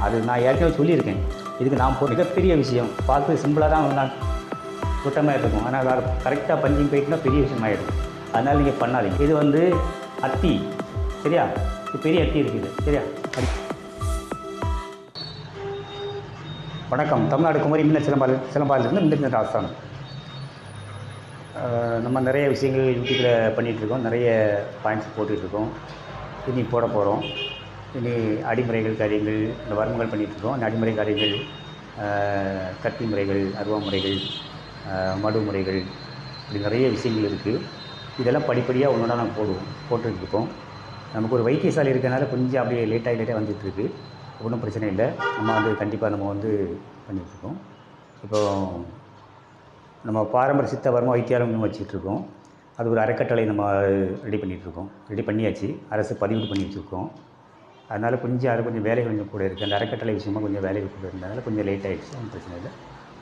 அது நான் ஏற்கனவே சொல்லியிருக்கேன். இதுக்கு நான் போ- மிகப்பெரிய விஷயம் பார்த்து சிம்பிளாக தான் நான் சுத்தமாக இருக்கும் ஆனால் அதை கரெக்டாக பஞ்சிங் போயிட்டுனா பெரிய விஷயம் ஆகிடும் அதனால் நீங்கள் பண்ணாதீங்க. இது வந்து அத்தி சரியா? இது பெரிய அத்தி இருக்குது சரியா? வணக்கம். தமிழ்நாடு குமரி மின்ன சிலம்பால் சிலம்பாலிருந்து மின்ன ஆஸ்தானம் நம்ம நிறைய விஷயங்கள் யூடியூப்பில் பண்ணிகிட்ருக்கோம் நிறைய பாயிண்ட்ஸ் போட்டுட்ருக்கோம் இனி போட போகிறோம் இனி அடிமுறைகள் காரியங்கள் இந்த வர்மங்கள் பண்ணிகிட்ருக்கோம் அந்த அடிமுறை காரியங்கள் கத்தி முறைகள் அருவா முறைகள் மடு முறைகள் இப்படி நிறைய விஷயங்கள் இருக்குது இதெல்லாம் படிப்படியாக ஒன்றா நாங்கள் போடுவோம் போட்டுட்ருக்கோம். நமக்கு ஒரு வைத்தியசாலை இருக்கனால கொஞ்சம் அப்படியே லேட்டாக லேட்டாக வந்துட்டுருக்கு ஒன்றும் பிரச்சனை இல்லை. நம்ம வந்து கண்டிப்பாக நம்ம வந்து பண்ணிகிட்ருக்கோம் இப்போது நம்ம பாரம்பரிய சித்த வர்ம வைத்தியாலயம் வச்சுட்ருக்கோம். அது ஒரு அறக்கட்டளை நம்ம ரெடி பண்ணிகிட்ருக்கோம் ரெடி பண்ணியாச்சு. அரசு பதிவு பண்ணி வச்சுருக்கோம். அதனால் கொஞ்சம் அது கொஞ்சம் வேலை கொஞ்சம் கூட இருக்குது அந்த அறக்கட்டளை விஷயமா கொஞ்சம் வேலைகள் கூட இருந்ததுனால கொஞ்சம் லேட் ஆகிடுச்சு ஒன்றும் பிரச்சனை இல்லை.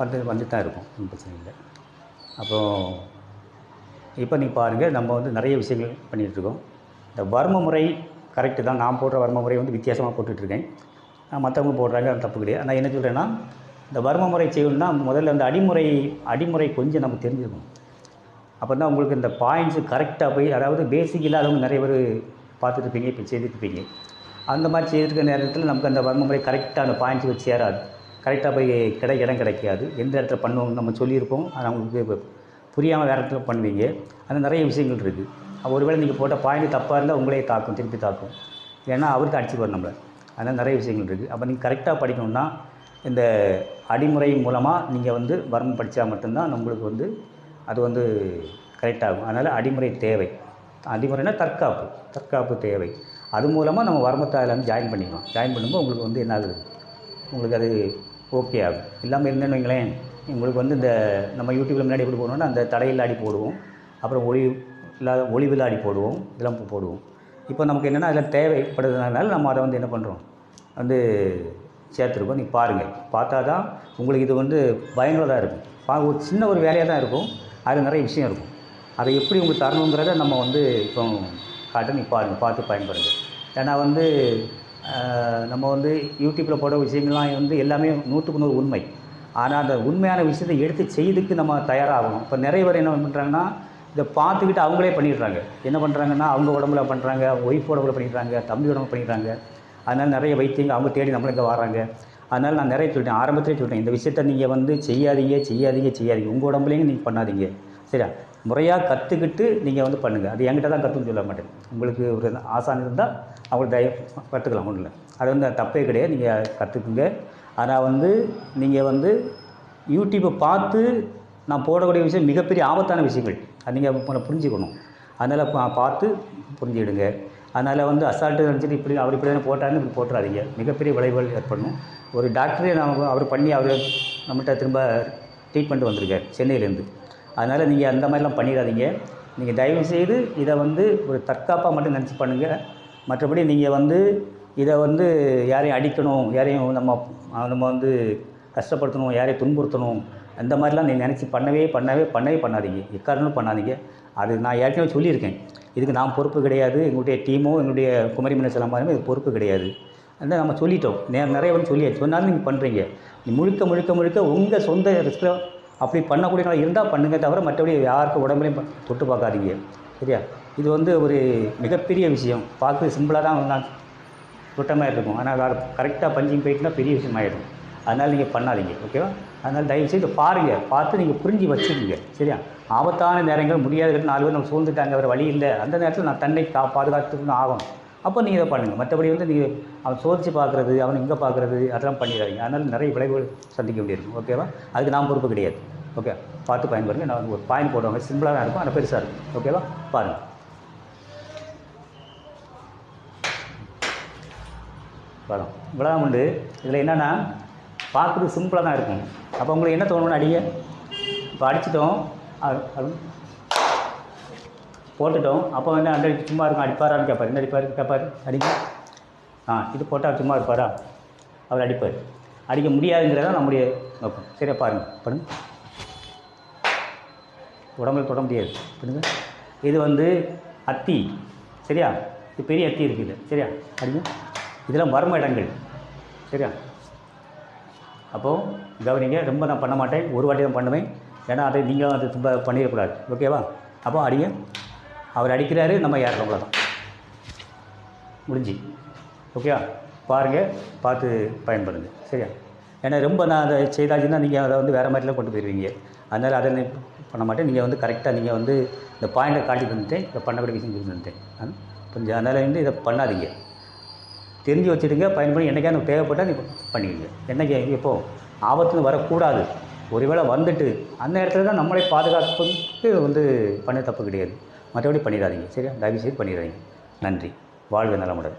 வந்து வந்து தான் இருக்கும். ஒன்றும் பிரச்சனை இல்லை. அப்புறம் இப்போ நீ பாருங்கள் நம்ம வந்து நிறைய விஷயங்கள் பண்ணிகிட்ருக்கோம் இந்த வர்ம முறை கரெக்டு தான். நான் போடுற வர்ம முறை வந்து வித்தியாசமாக போட்டுட்ருக்கேன் மற்றவங்க போடுறாங்க அது தப்பு கிடையாது. நான் என்ன சொல்கிறேன்னா இந்த வர்ம முறை செய்யணும்னா முதல்ல அந்த அடிமுறை அடிமுறை கொஞ்சம் நம்ம தெரிஞ்சுக்கணும் அப்போ தான் உங்களுக்கு இந்த பாயிண்ட்ஸு கரெக்டாக போய் அதாவது பேசிக் இல்லாதவங்க நிறைய பேர் பார்த்துட்ருப்பீங்க இப்போ செய்துருப்பீங்க அந்த மாதிரி செய்திருக்க நேரத்தில் நமக்கு அந்த வர்ம முறை கரெக்டாக அந்த பாயிண்ட்ஸ் வச்சு சேராது கரெக்டாக போய் கிடை இடம் கிடைக்காது. எந்த இடத்துல பண்ணுவோம் நம்ம சொல்லியிருப்போம். அது அவங்களுக்கு புரியாமல் வேறு இடத்துல பண்ணுவீங்க. அந்த நிறைய விஷயங்கள் இருக்குது ஒருவேளை நீங்கள் போட்ட பாயிண்ட் தப்பாக இருந்தால் உங்களே தாக்கும் திருப்பி தாக்கும். ஏன்னா அவருக்கு அடிச்சுக்குவார் நம்மளை. அதனால் நிறைய விஷயங்கள் இருக்குது அப்போ நீங்கள் கரெக்டாக படிக்கணும்னா இந்த அடிமுறை மூலமாக நீங்கள் வந்து வர்மம் படித்தா மட்டும்தான் நம்மளுக்கு வந்து அது வந்து கரெக்டாகும் அதனால் அடிமுறை தேவை. அடிமுறைனா தற்காப்பு. தற்காப்பு தேவை. அது மூலமாக நம்ம வரமத்தாயில் வந்து ஜாயின் பண்ணிக்கலாம். ஜாயின் பண்ணும்போது உங்களுக்கு வந்து என்ன ஆகுது? உங்களுக்கு அது ஓகே ஆகும். இல்லாமல் இருந்தேன்னு வைங்களேன் உங்களுக்கு வந்து இந்த நம்ம யூடியூப்பில் முன்னாடி எப்படி போடணும்னா அந்த தடையில் ஆடி போடுவோம். அப்புறம் ஒளி இல்லாத ஒளிவில் விளாடி போடுவோம். இதெல்லாம் போடுவோம். இப்போ நமக்கு என்னென்னா அதில் தேவைப்படுறதுனால நம்ம அதை வந்து என்ன பண்ணுறோம் வந்து சேர்த்துருக்கோம். நீ பாருங்கள் பார்த்தா தான் உங்களுக்கு இது வந்து பயனுள்ளதாக இருக்கும். பா ஒரு சின்ன ஒரு வேலையாக தான் இருக்கும். அதில் நிறைய விஷயம் இருக்கும். அதை எப்படி உங்களுக்கு தரணுங்கிறத நம்ம வந்து இப்போ காட்ட நீ பாருங்கள் பார்த்து பயன்படுங்க ஏன்னா வந்து நம்ம வந்து யூடியூப்பில் போட விஷயங்கள்லாம் வந்து எல்லாமே நூற்றுக்கு நூறு உண்மை. ஆனால் அந்த உண்மையான விஷயத்தை எடுத்து செய்துக்கு நம்ம தயாராகணும். இப்போ நிறைய பேர் என்ன பண்ணுறாங்கன்னா இதை பார்த்துக்கிட்டு அவங்களே பண்ணிடுறாங்க. என்ன பண்ணுறாங்கன்னா அவங்க உடம்புல பண்ணுறாங்க ஒய்ஃப் உடம்புல பண்ணிடுறாங்க தம்பி உடம்புல பண்ணிடுறாங்க. அதனால் நிறைய வைத்தியங்க அவங்க தேடி நம்மளுக்கு வராங்க. அதனால் நான் நிறைய சொல்லிட்டேன். ஆரம்பத்திலே சொல்லிட்டேன். இந்த விஷயத்த நீங்கள் வந்து செய்யாதீங்க செய்யாதீங்க செய்யாதீங்க. உங்கள் உடம்புலையும் நீங்கள் பண்ணாதீங்க. சரியா? முறையாக கற்றுக்கிட்டு நீங்கள் வந்து பண்ணுங்கள் அது என்கிட்ட தான் கற்றுன்னு சொல்ல மாட்டேன். உங்களுக்கு ஒரு ஆசான் இருந்தால் அவங்க தய கற்றுக்கலாம் ஒன்றும் இல்லை அது வந்து தப்பே கிடையாது. நீங்கள் கற்றுக்குங்க ஆனால் வந்து நீங்கள் வந்து யூடியூப்பை பார்த்து நான் போடக்கூடிய விஷயம் மிகப்பெரிய ஆபத்தான விஷயங்கள். அது நீங்கள் புரிஞ்சுக்கணும். அதனால் பார்த்து புரிஞ்சுக்கிடுங்க. அதனால் வந்து அசால்ட்டு நினச்சிட்டு இப்படி அவர் இப்படி தானே போட்டாருன்னு இப்படி போட்டுறாதீங்க. மிகப்பெரிய விளைவுகள் ஏற்படணும். ஒரு டாக்டரே நம்ம அவர் பண்ணி அவர் நம்மகிட்ட திரும்ப ட்ரீட்மெண்ட் வந்திருக்கார் சென்னையிலேருந்து. அதனால் நீங்கள் அந்த மாதிரிலாம் பண்ணிடாதீங்க. நீங்கள் தயவு செய்து இதை வந்து ஒரு தற்காப்பாக மட்டும் நினச்சி பண்ணுங்கள் மற்றபடி நீங்கள் வந்து இதை வந்து யாரையும் அடிக்கணும் யாரையும் நம்ம நம்ம வந்து கஷ்டப்படுத்தணும் யாரையும் துன்புறுத்தணும் அந்த மாதிரிலாம் நீங்கள் நினச்சி பண்ணவே பண்ணவே பண்ணவே பண்ணாதீங்க. எக்காரணமும் பண்ணாதீங்க. அது நான் ஏற்கனவே சொல்லியிருக்கேன். இதுக்கு நான் பொறுப்பு கிடையாது. எங்களுடைய டீமோ எங்களுடைய குமரி மின்ன மாதிரி இது பொறுப்பு கிடையாது. அந்த நம்ம சொல்லிட்டோம். நே நிறைய வந்து சொல்லியாச்சு. சொன்னாலும் நீங்கள் பண்ணுறீங்க நீ முழுக்க முழுக்க முழுக்க உங்கள் சொந்த ரிஸ்கில் அப்படி பண்ணக்கூடிய இருந்தால் பண்ணுங்க தவிர மற்றபடி யாருக்கும் உடம்புலையும் தொட்டு பார்க்காதீங்க. சரியா? இது வந்து ஒரு மிகப்பெரிய விஷயம். பார்க்க சிம்பிளாக தான் நான் சுத்தமாக இருக்கும் ஆனால் வேறு கரெக்டாக பஞ்சிங் போயிட்டுனா பெரிய விஷயம் ஆகிடும் அதனால் நீங்கள் பண்ணாதீங்க. ஓகேவா? அதனால் தயவு செய்து பாருங்கள் பார்த்து நீங்கள் புரிஞ்சு வச்சுக்கோங்க. சரியா? ஆபத்தான நேரங்கள் முடியாத நாலு பேர் நம்ம சூழ்ந்துட்டாங்க வேறு வழி இல்லை. அந்த நேரத்தில் நான் தன்னை கா பாதுகாத்துக்கணும் ஆகணும். அப்போ நீங்கள் இதை பண்ணுங்கள் மற்றபடி வந்து நீங்கள் அவன் சோதிச்சு பார்க்குறது அவன் இங்கே பார்க்குறது அதெல்லாம் பண்ணிடாதீங்க. அதனால் நிறைய விளைவுகள் சந்திக்க வேண்டியிருக்கும். ஓகேவா அதுக்கு நாம் பொறுப்பு கிடையாது. ஓகே பார்த்து பயன்படுங்க நான் ஒரு பாயிண்ட் போடுவாங்க. சிம்பிளாக தான் இருக்கும். ஆனால் பெருசாக இருக்கும். ஓகேவா பாருங்கள் படம் இவ்வளோதான் உண்டு. இதில் என்னென்னா பார்க்குறது சிம்பிளாக தான் இருக்கும். அப்போ உங்களுக்கு என்ன தோணும்னு அடிங்க. இப்போ அடிச்சிட்டோம். அது போட்டுட்டோம். அப்போ வந்து அந்த சும்மா இருக்கும். அடிப்பாரான்னு கேட்பார் என்ன அடிப்பார்? கேட்பார் அடிங்க. ஆ இது போட்டால் சும்மா இருப்பாரா? அவர் அடிப்பார். அடிக்க முடியாதுங்கிறத நம்முடைய நோக்கம். சரியா பாருங்கள் பண்ணுங்க. உடம்புல தொட முடியாது. பண்ணுங்க. இது வந்து அத்தி. சரியா? இது பெரிய அத்தி இருக்குது. சரியா? அடிங்க. இதெல்லாம் மர்ம இடங்கள். சரியா? அப்போது கவனிங்க. ரொம்ப நான் பண்ண மாட்டேன். ஒரு வாட்டி தான் பண்ணுவேன். ஏன்னா அதை நீங்கள் அது ரொம்ப பண்ணிடக்கூடாது. ஓகேவா? அப்போ அடிங்க. அவர் அடிக்கிறாரு நம்ம ஏறணும் அவ்வளோதான் முடிஞ்சு. ஓகேவா பாருங்கள் பார்த்து பயன்படுங்க. சரியா? ஏன்னா ரொம்ப நான் அதை செய்தாச்சுன்னா நீங்கள் அதை வந்து வேறு மாதிரிலாம் கொண்டு போயிடுவீங்க அதனால் அதை பண்ண மாட்டேன். நீங்கள் வந்து கரெக்டாக நீங்கள் வந்து இந்த பாயிண்டை காட்டி தந்துட்டேன். இதை பண்ணக்கூடிய விஷயம் சொல்லி தந்துட்டேன். கொஞ்சம் அதனால் வந்து இதை பண்ணாதீங்க. தெரிஞ்சு வச்சுடுங்க பயன்படுத்தி என்னைக்காவது தேவைப்பட்டால் நீ பண்ணிக்கோங்க. என்னைக்கு எப்போ? ஆபத்துன்னு வரக்கூடாது. ஒருவேளை வந்துட்டு அந்த இடத்துல தான் நம்மளை பாதுகாப்புக்கு வந்து பண்ண தப்பு கிடையாது. மற்றபடி பண்ணிடாதீங்க சரியா? தயவு செய்து பண்ணிடாதீங்க. நன்றி. வாழ்க நலமுடன்.